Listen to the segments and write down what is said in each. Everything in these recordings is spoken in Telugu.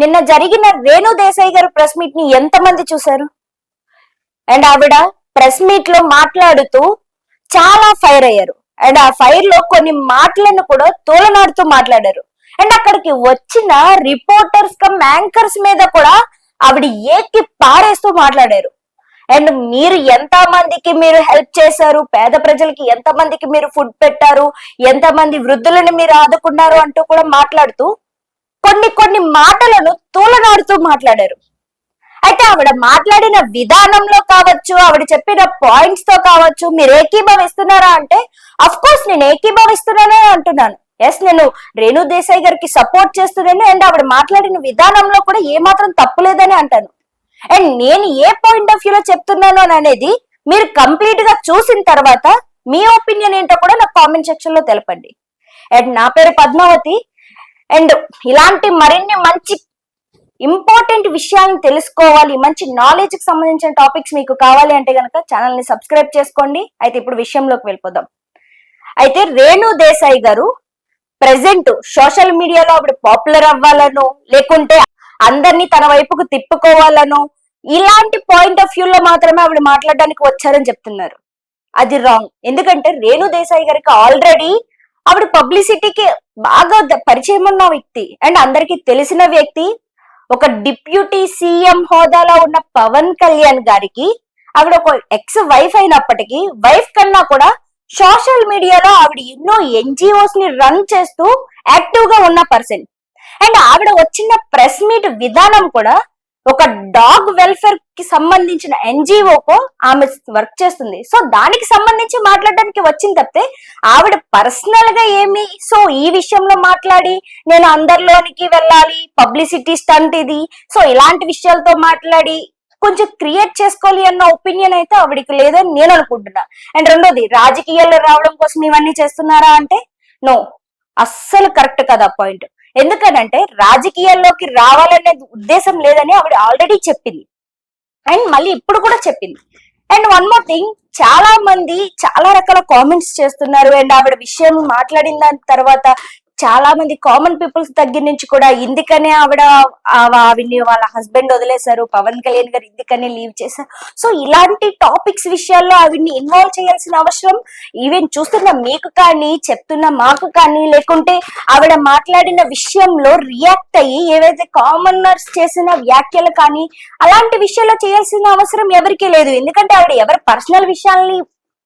నిన్న జరిగిన రేణు దేశాయ్ గారు ప్రెస్ మీట్ని ఎంత మంది చూశారు? అండ్ ఆవిడ ప్రెస్ మీట్లో మాట్లాడుతూ చాలా ఫైర్ అయ్యారు. అండ్ ఆ ఫైర్లో కొన్ని మాటలను కూడా తోలనాడుతూ మాట్లాడారు. అండ్ అక్కడికి వచ్చిన రిపోర్టర్స్ కమ్ యాంకర్స్ మీద కూడా ఆవిడ ఏకి పారేస్తూ మాట్లాడారు. అండ్ మీరు ఎంత మందికి మీరు హెల్ప్ చేశారు? పేద ప్రజలకి ఎంత మందికి మీరు ఫుడ్ పెట్టారు? ఎంత మంది వృద్ధులను మీరు ఆదుకున్నారు? అంటూ కూడా మాట్లాడుతూ కొన్ని కొన్ని మాటలను తూలనాడుతూ మాట్లాడారు. అయితే ఆవిడ మాట్లాడిన విధానంలో కావచ్చు ఆవిడ చెప్పిన పాయింట్స్తో కావచ్చు మీరు ఏకీభవిస్తున్నారా అంటే అఫ్ కోర్స్ నేను ఏకీభవిస్తున్నానే అంటున్నాను. ఎస్ నేను రేణు దేశాయ్ గారికి సపోర్ట్ చేస్తున్నాను అండ్ ఆవిడ మాట్లాడిన విధానంలో కూడా ఏమాత్రం తప్పులేదని అంటాను. అండ్ నేను ఏ పాయింట్ ఆఫ్ వ్యూలో చెప్తున్నాను అని అనేది మీరు కంప్లీట్గా చూసిన తర్వాత మీ ఒపీనియన్ ఏంటో కూడా నాకు కామెంట్ సెక్షన్లో తెలపండి. అండ్ నా పేరు పద్మావతి అండ్ ఇలాంటి మరిన్ని మంచి ఇంపార్టెంట్ విషయాలను తెలుసుకోవాలి మంచి నాలెడ్జ్కి సంబంధించిన టాపిక్స్ మీకు కావాలి అంటే కనుక ఛానల్ని సబ్స్క్రైబ్ చేసుకోండి. అయితే ఇప్పుడు విషయంలోకి వెళ్ళిపోదాం. అయితే రేణు దేశాయి గారు ప్రెసెంట్ సోషల్ మీడియాలో ఆవిడ పాపులర్ అవ్వాలనో లేకుంటే అందరినీ తన వైపుకు తిప్పుకోవాలనో ఇలాంటి పాయింట్ ఆఫ్ వ్యూ లో మాత్రమే ఆవిడ మాట్లాడడానికి వచ్చారని చెప్తున్నారు. అది రాంగ్ ఎందుకంటే రేణు దేశాయి గారికి ఆల్రెడీ ఆవిడ పబ్లిసిటీకి బాగా పరిచయం ఉన్న వ్యక్తి. అండ్ అందరికి తెలిసిన వ్యక్తి ఒక డిప్యూటీ సీఎం హోదాలో ఉన్న పవన్ కళ్యాణ్ గారికి ఆవిడ ఒక ఎక్స్ వైఫ్ అయినప్పటికీ వైఫ్ కన్నా కూడా సోషల్ మీడియాలో ఆవిడ ఎన్నో ఎన్జిఓస్ని రన్ చేస్తూ యాక్టివ్గా ఉన్న పర్సన్. అండ్ ఆవిడ వచ్చిన ప్రెస్ మీట్ విధానం కూడా ఒక డాగ్ వెల్ఫేర్కి సంబంధించిన ఎన్జిఓకో ఆమె వర్క్ చేస్తుంది. సో దానికి సంబంధించి మాట్లాడడానికి వచ్చింది తప్పితే ఆవిడ పర్సనల్గా ఏమి? సో ఈ విషయంలో మాట్లాడి నేను అందరిలోనికి వెళ్ళాలి పబ్లిసిటీ స్టంట్ ఇది. సో ఇలాంటి విషయాలతో మాట్లాడి కొంచెం క్రియేట్ చేసుకోవాలి అన్న ఒపీనియన్ అయితే ఆవిడకి లేదని నేను అనుకుంటున్నా. అండ్ రెండోది రాజకీయాల్లో రావడం కోసం ఇవన్నీ చేస్తున్నారా అంటే నో. అస్సలు కరెక్ట్ కదా పాయింట్. ఎందుకనంటే రాజకీయాల్లోకి రావాలనే ఉద్దేశం లేదని ఆవిడ ఆల్రెడీ చెప్పింది. అండ్ మళ్ళీ ఇప్పుడు కూడా చెప్పింది. అండ్ వన్ మోర్ థింగ్ చాలా మంది చాలా రకాల కామెంట్స్ చేస్తున్నారు. అండ్ ఆవిడ విషయం మాట్లాడిన దాని తర్వాత చాలా మంది కామన్ పీపుల్స్ దగ్గర నుంచి కూడా ఇందుకనే ఆవిడ ఆవిడ్ని వాళ్ళ హస్బెండ్ వదిలేశారు పవన్ కళ్యాణ్ గారు ఇందుకనే లీవ్ చేశారు. సో ఇలాంటి టాపిక్స్ విషయాల్లో ఆవిడ్ని ఇన్వాల్వ్ చేయాల్సిన అవసరం ఈవెన్ చూస్తున్న మీకు కానీ చెప్తున్న మాకు కానీ లేకుంటే ఆవిడ మాట్లాడిన విషయంలో రియాక్ట్ అయ్యి ఏవైతే కామనర్స్ చేసిన వ్యాఖ్యలు కానీ అలాంటి విషయాల్లో చేయాల్సిన అవసరం ఎవరికీ లేదు. ఎందుకంటే ఆవిడ ఎవరి పర్సనల్ విషయాల్ని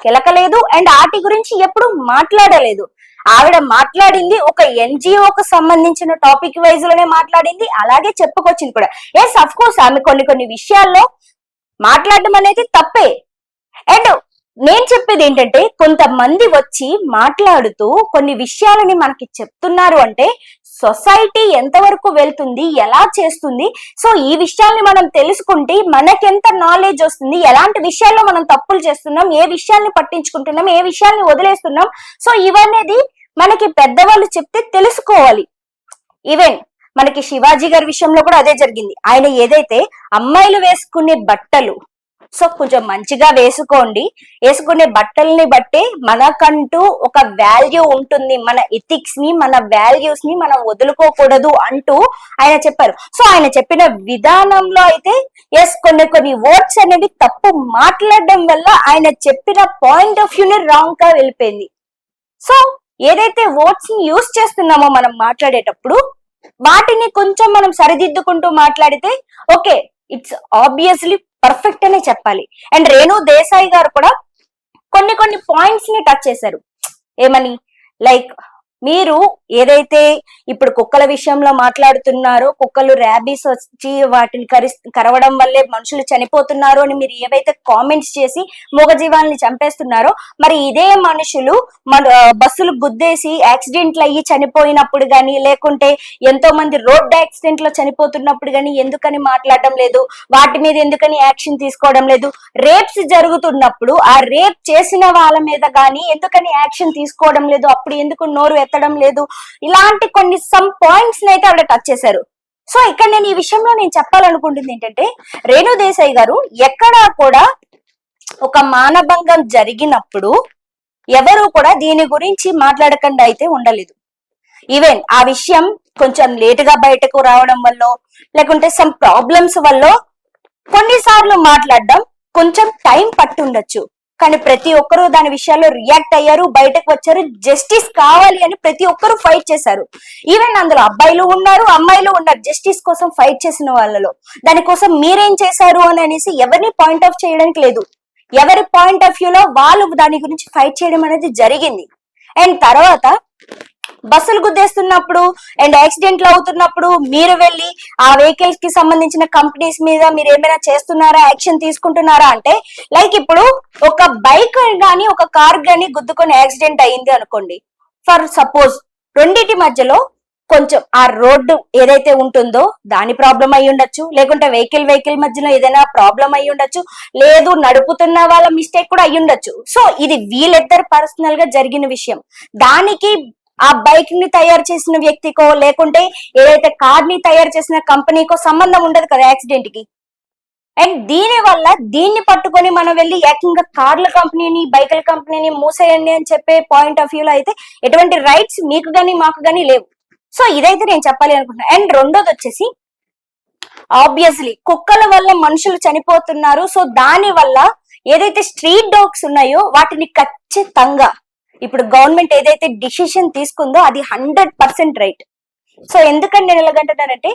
కెలకలేదు అండ్ వాటి గురించి ఎప్పుడు మాట్లాడలేదు. ఆవిడ మాట్లాడింది ఒక ఎన్జిఓకు సంబంధించిన టాపిక్ వైజ్లోనే మాట్లాడింది. అలాగే చెప్పుకొచ్చింది కూడా. ఎస్ అఫ్ కోర్స్ ఆమె కొన్ని కొన్ని విషయాల్లో మాట్లాడడం అనేది తప్పే. అండ్ నేను చెప్పేది ఏంటంటే కొంతమంది వచ్చి మాట్లాడుతూ కొన్ని విషయాలని మనకి చెప్తున్నారు అంటే సొసైటీ ఎంతవరకు వెళ్తుంది ఎలా చేస్తుంది? సో ఈ విషయాల్ని మనం తెలుసుకుంటే మనకెంత నాలెడ్జ్ వస్తుంది ఎలాంటి విషయాల్లో మనం తప్పులు చేస్తున్నాం ఏ విషయాల్ని పట్టించుకుంటున్నాం ఏ విషయాల్ని వదిలేస్తున్నాం. సో ఇవనేది మనకి పెద్దవాళ్ళు చెప్తే తెలుసుకోవాలి. ఈవెన్ మనకి శివాజీ గారి విషయంలో కూడా అదే జరిగింది. ఆయన ఏదైతే అమ్మాయిలు వేసుకునే బట్టలు సో కొంచెం మంచిగా వేసుకోండి. వేసుకునే బట్టల్ని బట్టి మనకంటూ ఒక వాల్యూ ఉంటుంది. మన ఎథిక్స్ని మన వాల్యూస్ని మనం వదులుకోకూడదు అంటూ ఆయన చెప్పారు. సో ఆయన చెప్పిన విధానంలో అయితే ఎస్ కొన్ని కొన్ని వర్డ్స్ అనేవి తప్పు మాట్లాడడం వల్ల ఆయన చెప్పిన పాయింట్ ఆఫ్ వ్యూని రాంగ్గా వెళ్ళిపోయింది. సో ఏదైతే వర్డ్స్ని యూస్ చేస్తున్నామో మనం మాట్లాడేటప్పుడు వాటిని కొంచెం మనం సరిదిద్దుకుంటూ మాట్లాడితే ఓకే ఇట్స్ ఆబ్వియస్లీ పర్ఫెక్ట్ అనే చెప్పాలి. అండ్ రేణు దేశాయి గారు కూడా కొన్ని కొన్ని పాయింట్స్ని టచ్ చేశారు. ఏమని? లైక్ మీరు ఏదైతే ఇప్పుడు కుక్కల విషయంలో మాట్లాడుతున్నారో కుక్కలు ర్యాబీస్ వచ్చి వాటిని కరి కరవడం వల్లే మనుషులు చనిపోతున్నారు అని మీరు ఏవైతే కామెంట్స్ చేసి మూగజీవాల్ని చంపేస్తున్నారో మరి ఇదే మనుషులు మన బస్సులు గుద్దేసి యాక్సిడెంట్లు అయ్యి చనిపోయినప్పుడు కానీ లేకుంటే ఎంతో మంది రోడ్డు యాక్సిడెంట్లో చనిపోతున్నప్పుడు కానీ ఎందుకని మాట్లాడడం లేదు? వాటి మీద ఎందుకని యాక్షన్ తీసుకోవడం లేదు? రేప్స్ జరుగుతున్నప్పుడు ఆ రేప్ చేసిన వాళ్ళ మీద కానీ ఎందుకని యాక్షన్ తీసుకోవడం లేదు? అప్పుడు ఎందుకు నోరు ఎత్తడం లేదు. ఇలాంటి కొన్ని సమ్ పాయింట్స్ అయితే ఆవిడ టచ్ చేశారు. సో ఇక్కడ నేను ఈ విషయంలో నేను చెప్పాలనుకుంటుంది ఏంటంటే రేణుదేశాయి గారు ఎక్కడా కూడా ఒక మానభంగం జరిగినప్పుడు ఎవరు కూడా దీని గురించి మాట్లాడకుండా అయితే ఉండలేదు. ఈవెన్ ఆ విషయం కొంచెం లేటుగా బయటకు రావడం వల్ల లేకుంటే సమ్ ప్రాబ్లమ్స్ వల్ల కొన్నిసార్లు మాట్లాడడం కొంచెం టైం పట్టుండొచ్చు. కానీ ప్రతి ఒక్కరూ దాని విషయాల్లో రియాక్ట్ అయ్యారు బయటకు వచ్చారు జస్టిస్ కావాలి అని ప్రతి ఒక్కరూ ఫైట్ చేశారు. ఈవెన్ అందులో అబ్బాయిలు ఉన్నారు అమ్మాయిలు ఉన్నారు జస్టిస్ కోసం ఫైట్ చేసిన వాళ్ళలో. దానికోసం మీరేం చేశారు అని అనేసి ఎవరిని పాయింట్ ఆఫ్ చేయడానికి లేదు. ఎవరి పాయింట్ ఆఫ్ వ్యూలో వాళ్ళు దాని గురించి ఫైట్ చేయడం అనేది జరిగింది. అండ్ తర్వాత బస్సులు గుద్దేస్తున్నప్పుడు అండ్ యాక్సిడెంట్లు అవుతున్నప్పుడు మీరు వెళ్ళి ఆ వెహికల్స్కి సంబంధించిన కంపెనీస్ మీద మీరు ఏమైనా చేస్తున్నారా యాక్షన్ తీసుకుంటున్నారా అంటే లైక్ ఇప్పుడు ఒక బైక్ గానీ ఒక కార్ గానీ గుద్దుకొని యాక్సిడెంట్ అయింది అనుకోండి. ఫర్ సపోజ్ రెండింటి మధ్యలో కొంచెం ఆ రోడ్డు ఏదైతే ఉంటుందో దాని ప్రాబ్లం అయి ఉండొచ్చు లేకుంటే వెహికల్ వెహికల్ మధ్యలో ఏదైనా ప్రాబ్లం అయి ఉండొచ్చు లేదు నడుపుతున్న వాళ్ళ మిస్టేక్ కూడా అయి ఉండొచ్చు. సో ఇది వీళ్ళిద్దరు పర్సనల్గా జరిగిన విషయం. దానికి ఆ బైక్ని తయారు చేసిన వ్యక్తికో లేకుంటే ఏదైతే కార్ని తయారు చేసిన కంపెనీకో సంబంధం ఉండదు కదా యాక్సిడెంట్కి. అండ్ దీని వల్ల దీన్ని పట్టుకొని మనం వెళ్ళి ఏకంగా కార్ల కంపెనీని బైకుల కంపెనీని మూసేయండి అని చెప్పే పాయింట్ ఆఫ్ వ్యూలో అయితే ఎటువంటి రైట్స్ మీకు గానీ మాకు గానీ లేవు. సో ఇదైతే నేను చెప్పాలి అనుకుంటున్నా. అండ్ రెండోది వచ్చేసి ఆబ్వియస్లీ కుక్కల వల్ల మనుషులు చనిపోతున్నారు. సో దాని వల్ల ఏదైతే స్ట్రీట్ డాగ్స్ ఉన్నాయో వాటిని ఖచ్చితంగా ఇప్పుడు గవర్నమెంట్ ఏదైతే డిసిషన్ తీసుకుందో అది హండ్రెడ్ పర్సెంట్ రైట్. సో ఎందుకంటే నేను ఎలాగంటున్నానంటే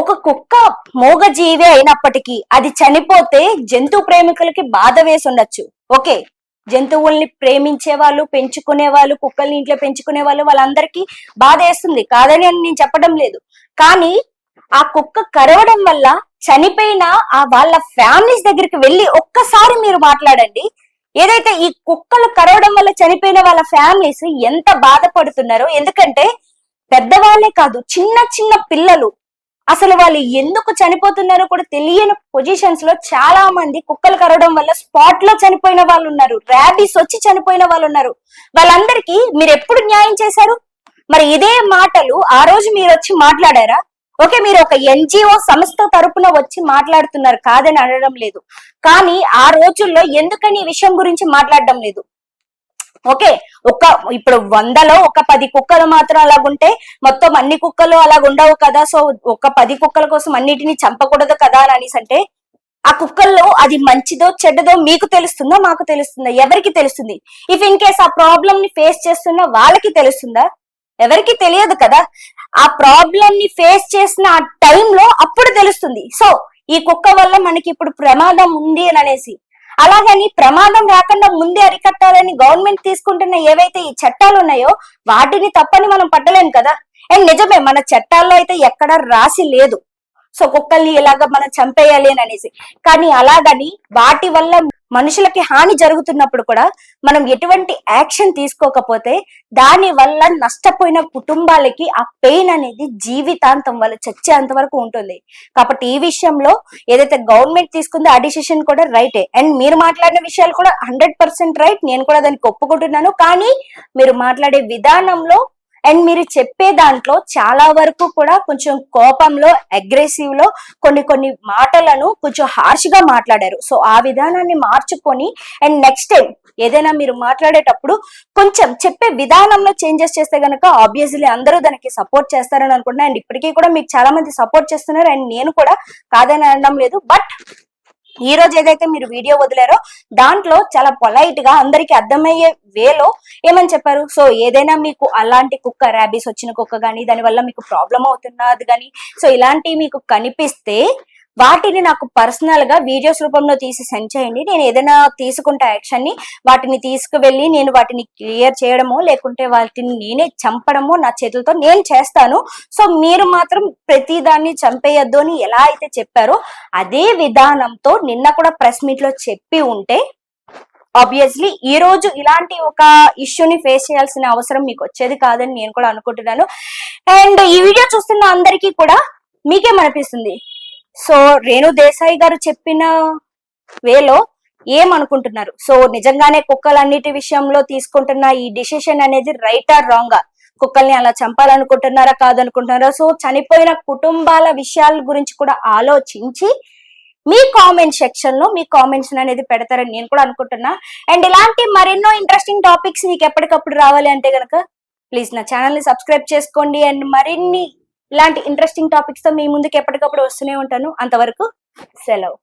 ఒక కుక్క మూగ జీవి అయినప్పటికీ అది చనిపోతే జంతు ప్రేమికులకి బాధ వేసి ఉండొచ్చు. ఓకే జంతువుల్ని ప్రేమించే వాళ్ళు పెంచుకునే వాళ్ళు కుక్కల్ని ఇంట్లో పెంచుకునే వాళ్ళు వాళ్ళందరికీ బాధ వేస్తుంది. కాదని అని నేను చెప్పడం లేదు. కానీ ఆ కుక్క కరవడం వల్ల చనిపోయిన ఆ వాళ్ళ ఫ్యామిలీస్ దగ్గరికి వెళ్ళి ఒక్కసారి మీరు మాట్లాడండి ఏదైతే ఈ కుక్కలు కరవడం వల్ల చనిపోయిన వాళ్ళ ఫ్యామిలీస్ ఎంత బాధపడుతున్నారో ఎందుకంటే పెద్దవాళ్ళే కాదు చిన్న చిన్న పిల్లలు. అసలు వాళ్ళు ఎందుకు చనిపోతున్నారో కూడా తెలియని పొజిషన్స్లో చాలా మంది కుక్కలు కరవడం వల్ల స్పాట్లో చనిపోయిన వాళ్ళు ఉన్నారు ర్యాబీస్ వచ్చి చనిపోయిన వాళ్ళు ఉన్నారు. వాళ్ళందరికీ మీరు ఎప్పుడు న్యాయం చేశారు? మరి ఇదే మాటలు ఆ రోజు మీరు వచ్చి మాట్లాడారా? ఓకే మీరు ఒక ఎన్జిఓ సంస్థ తరపున వచ్చి మాట్లాడుతున్నారు కాదని అనడం లేదు. కానీ ఆ రోజుల్లో ఎందుకని ఈ విషయం గురించి మాట్లాడడం లేదు? ఓకే ఒక ఇప్పుడు వందలో ఒక పది కుక్కలు మాత్రం అలాగుంటే మొత్తం అన్ని కుక్కలు అలాగ ఉండవు కదా. సో ఒక పది కుక్కల కోసం అన్నిటిని చంపకూడదు కదా అని అనేసి అంటే ఆ కుక్కల్లో అది మంచిదో చెడ్డదో మీకు తెలుస్తుందా? మాకు తెలుస్తుందా? ఎవరికి తెలుస్తుంది? ఇఫ్ ఇన్ కేస్ ఆ ప్రాబ్లమ్ని ఫేస్ చేస్తున్న వాళ్ళకి తెలుస్తుందా? ఎవరికి తెలియదు కదా? ఆ ప్రాబ్లం ని ఫేస్ చేసిన ఆ టైంలో అప్పుడు తెలుస్తుంది. సో ఈ కుక్క వల్ల మనకి ఇప్పుడు ప్రమాదం ఉంది అని అనేసి. అలాగని ప్రమాదం రాకుండా ముందే అరికట్టాలని గవర్నమెంట్ తీసుకుంటున్న ఏవైతే ఈ చట్టాలు ఉన్నాయో వాటిని తప్పని మనం పట్టలేం కదా? అండ్ నిజమే మన చట్టాల్లో అయితే ఎక్కడ రాసి లేదు. సో కుక్కల్ని ఎలాగా మనం చంపేయాలి అని అనేసి. కానీ అలాగని వాటి వల్ల మనుషులకి హాని జరుగుతున్నప్పుడు కూడా మనం ఎటువంటి యాక్షన్ తీసుకోకపోతే దాని వల్ల నష్టపోయిన కుటుంబాలకి ఆ పెయిన్ అనేది జీవితాంతం వల్ల చచ్చేంత వరకు ఉంటుంది. కాబట్టి ఈ విషయంలో ఏదైతే గవర్నమెంట్ తీసుకుందో ఆ డిసిషన్ కూడా రైటే. అండ్ మీరు మాట్లాడిన విషయాలు కూడా హండ్రెడ్ పర్సెంట్ రైట్. నేను కూడా దానికి ఒప్పుకుంటున్నాను. కానీ మీరు మాట్లాడే విధానంలో అండ్ మీరు చెప్పే దాంట్లో చాలా వరకు కూడా కొంచెం కోపంలో అగ్రెసివ్లో కొన్ని కొన్ని మాటలను కొంచెం హార్ష్గా మాట్లాడారు. సో ఆ విధానాన్ని మార్చుకొని అండ్ నెక్స్ట్ టైం ఏదైనా మీరు మాట్లాడేటప్పుడు కొంచెం చెప్పే విధానంలో చేంజెస్ చేస్తే గనక ఆబ్వియస్లీ అందరూ దానికి సపోర్ట్ చేస్తారని అనుకుంటున్నా. అండ్ ఇప్పటికీ కూడా మీకు చాలా మంది సపోర్ట్ చేస్తున్నారు. అండ్ నేను కూడా కాదని అనడం లేదు. బట్ ఈ రోజు ఏదైతే మీరు వీడియో వదిలారో దాంట్లో చాలా పొలైట్గా అందరికి అర్థమయ్యే వేలో ఏమని చెప్పారు? సో ఏదైనా మీకు అలాంటి కుక్క ర్యాబీస్ వచ్చిన కుక్క గానీ దానివల్ల మీకు ప్రాబ్లం అవుతున్నది కానీ సో ఇలాంటివి మీకు కనిపిస్తే వాటిని నాకు పర్సనల్గా వీడియోస్ రూపంలో తీసి సెండ్ చేయండి. నేను ఏదైనా తీసుకుంటా యాక్షన్ని వాటిని తీసుకువెళ్ళి నేను వాటిని క్లియర్ చేయడము లేకుంటే వాటిని నేనే చంపడము నా చేతులతో నేను చేస్తాను. సో మీరు మాత్రం ప్రతి దాన్ని చంపేయద్దు అని ఎలా అయితే చెప్పారో అదే విధానంతో నిన్న కూడా ప్రెస్ మీట్లో చెప్పి ఉంటే ఆబ్వియస్లీ ఈ రోజు ఇలాంటి ఒక ఇష్యూని ఫేస్ చేయాల్సిన అవసరం మీకు వచ్చేది కాదని నేను కూడా అనుకుంటున్నాను. అండ్ ఈ వీడియో చూస్తున్న అందరికీ కూడా మీకేమనిపిస్తుంది సో రేణు దేశాయి గారు చెప్పిన వేలో ఏమనుకుంటున్నారు? సో నిజంగానే కుక్కలన్నిటి విషయంలో తీసుకుంటున్న ఈ డిసిషన్ అనేది రైట్ ఆర్ రాంగ్ కుక్కల్ని అలా చంపాలనుకుంటున్నారా కాదనుకుంటున్నారా? సో చనిపోయిన కుటుంబాల విషయాల గురించి కూడా ఆలోచించి మీ కామెంట్ సెక్షన్లో మీ కామెంట్స్ అనేది పెడతారని నేను కూడా అనుకుంటున్నా. అండ్ ఇలాంటి మరెన్నో ఇంట్రెస్టింగ్ టాపిక్స్ మీకు ఎప్పటికప్పుడు రావాలి అంటే కనుక ప్లీజ్ నా ఛానల్ని సబ్స్క్రైబ్ చేసుకోండి. అండ్ మరిన్ని ఇలాంటి ఇంట్రెస్టింగ్ టాపిక్స్తో మీ ముందుకు ఎప్పటికప్పుడు వస్తూనే ఉంటాను. అంతవరకు సెలవు.